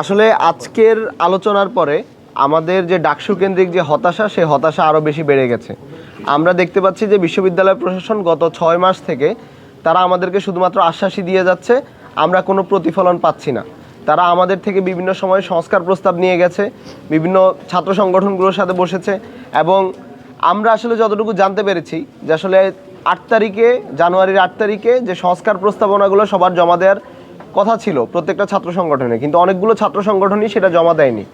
আসলে আজকের আলোচনার পরে আমাদের যে ডাকসু কেন্দ্রিক যে হতাশা, সেই হতাশা আরও বেশি বেড়ে গেছে। আমরা দেখতে পাচ্ছি যে বিশ্ববিদ্যালয় প্রশাসন গত ছয় মাস থেকে তারা আমাদেরকে শুধুমাত্র আশ্বাসই দিয়ে যাচ্ছে, আমরা কোনো প্রতিফলন পাচ্ছি না। তারা আমাদের থেকে বিভিন্ন সময় সংস্কার প্রস্তাব নিয়ে গেছে, বিভিন্ন ছাত্র সংগঠনগুলোর সাথে বসেছে এবং আমরা আসলে যতটুকু জানতে পেরেছি যে আসলে আট তারিখে, জানুয়ারির আট তারিখে যে সংস্কার প্রস্তাবনাগুলো সবার জমা দেওয়ার কথা ছিল প্রত্যেকটা ছাত্র সংগঠনে, কিন্তু অনেকগুলো ছাত্র সংগঠনই সেটা জমা দেয়নি।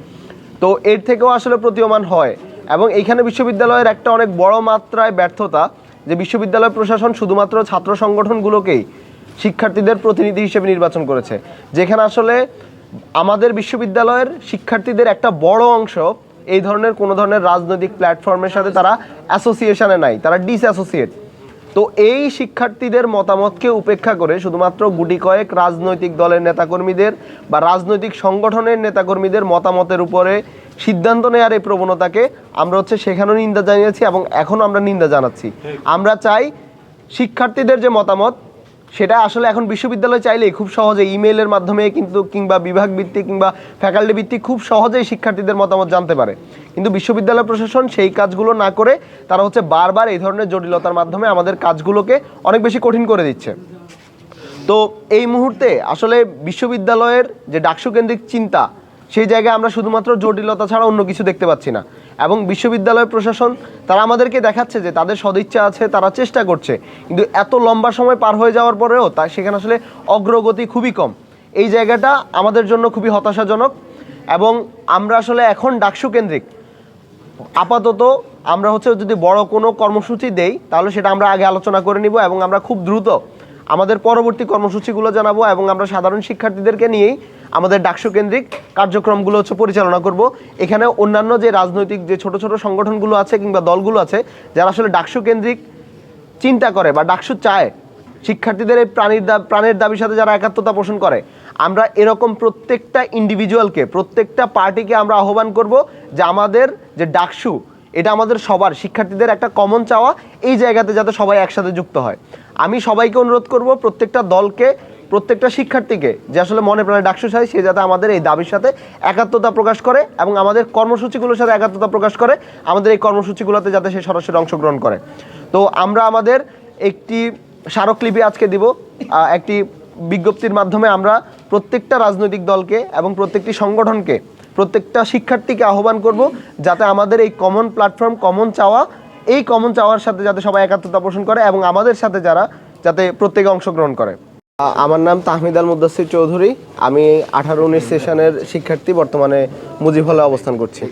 তো এর থেকেও আসলে প্রতীয়মান হয়। এবং এইখানে বিশ্ববিদ্যালয়ের একটা অনেক বড় মাত্রায় ব্যর্থতা, যে বিশ্ববিদ্যালয় প্রশাসন শুধুমাত্র ছাত্র সংগঠনগুলোকেই শিক্ষার্থীদের প্রতিনিধি হিসেবে নির্বাচন করেছে। যেখানে আসলে আমাদের বিশ্ববিদ্যালয়ের শিক্ষার্থীদের একটা বড় অংশ এই ধরনের কোনো ধরনের রাজনৈতিক প্ল্যাটফর্মের সাথে তারা অ্যাসোসিয়েশনে নাই, তারা ডিসঅ্যাসোসিয়েট তো এই শিক্ষার্থীদের মতামতকে উপেক্ষা করে শুধুমাত্র গুটি কয়েক রাজনৈতিক দলের নেতাকর্মীদের বা রাজনৈতিক সংগঠনের নেতাকর্মীদের মতামতের উপরে সিদ্ধান্ত নেওয়ার এই প্রবণতাকে আমরা হচ্ছে সেখানেও নিন্দা জানিয়েছি এবং এখনও আমরা নিন্দা জানাচ্ছি। আমরা চাই শিক্ষার্থীদের যে মতামত সেটা আসলে এখন বিশ্ববিদ্যালয় চাইলেই খুব সহজে ইমেইলের মাধ্যমে কিন্তু কিংবা বিভাগ ভিত্তিক কিংবা ফ্যাকাল্টি ভিত্তিক খুব সহজেই শিক্ষার্থীদের মতামত জানতে পারে। কিন্তু বিশ্ববিদ্যালয় প্রশাসন সেই কাজগুলো না করে তারা হচ্ছে বারবার এই ধরনের জটিলতার মাধ্যমে আমাদের কাজগুলোকে অনেক বেশি কঠিন করে দিচ্ছে। তো এই মুহূর্তে আসলে বিশ্ববিদ্যালয়ের যে ডাকসু কেন্দ্রিক চিন্তা, সেই জায়গায় আমরা শুধুমাত্র জটিলতা ছাড়া অন্য কিছু দেখতে পাচ্ছি না। এবং বিশ্ববিদ্যালয় প্রশাসন, তারা আমাদেরকে দেখাচ্ছে যে তাদের সদিচ্ছা আছে, তারা চেষ্টা করছে। কিন্তু এত লম্বা সময় পার হয়ে যাওয়ার পরেও তা সেখানে আসলে অগ্রগতি খুবই কম। এই জায়গাটা আমাদের জন্য খুবই হতাশাজনক এবং আমরা আসলে এখন ডাকসু কেন্দ্রিক। আপাতত আমরা হচ্ছে যদি বড় কোনো কর্মসূচি দেই, তাহলে সেটা আমরা আগে আলোচনা করে নিব এবং আমরা খুব দ্রুত আমাদের পরবর্তী কর্মসূচিগুলো জানাব এবং আমরা সাধারণ শিক্ষার্থীদেরকে নিয়েই আমাদের ডাকসু কেন্দ্রিক কার্যক্রমগুলো হচ্ছে পরিচালনা করব। এখানে অন্যান্য যে রাজনৈতিক যে ছোট ছোট সংগঠনগুলো আছে কিংবা দলগুলো আছে, যারা আসলে ডাকসু কেন্দ্রিক চিন্তা করে বা ডাকসু চায়, শিক্ষার্থীদের এই প্রাণীর দা প্রাণের দাবির সাথে যারা একাত্মতা পোষণ করে, আমরা এরকম প্রত্যেকটা ইন্ডিভিজুয়ালকে প্রত্যেকটা পার্টিকে আমরা আহ্বান করব যে আমাদের যে ডাকসু, এটা আমাদের সবার, শিক্ষার্থীদের একটা কমন চাওয়া, এই জায়গাতে যাতে সবাই একসাথে যুক্ত হয়। আমি সবাইকে অনুরোধ করব প্রত্যেকটা দলকে প্রত্যেকটা শিক্ষার্থীকে যে আসলে মনে প্রাণে ডাকসু চাই, সে যাতে আমাদের এই দাবির সাথে একাত্মতা প্রকাশ করে এবং আমাদের কর্মসূচিগুলোর সাথে একাত্মতা প্রকাশ করে আমাদের এই কর্মসূচিগুলোতে যাতে সে সরাসরি অংশগ্রহণ করে। তো আমরা আমাদের একটি স্মারকলিপি আজকে দিব একটি বিজ্ঞপ্তির মাধ্যমে আমরা প্রত্যেকটা রাজনৈতিক দলকে এবং প্রত্যেকটি সংগঠনকে, প্রত্যেকটা শিক্ষার্থীকে আহ্বান করব যাতে আমাদের এই কমন প্ল্যাটফর্ম কমন চাওয়া, এই কমন চাওয়ার সাথে যাতে সবাই একাত্মতা পোষণ করে এবং আমাদের সাথে যারা যাতে প্রত্যেকে অংশগ্রহণ করে। আমার নাম তাহমিদ আল মুদাসির চৌধুরী। আমি আঠারো উনিশ সেশনের শিক্ষার্থী বর্তমানে মুজিব হলে অবস্থান করছি।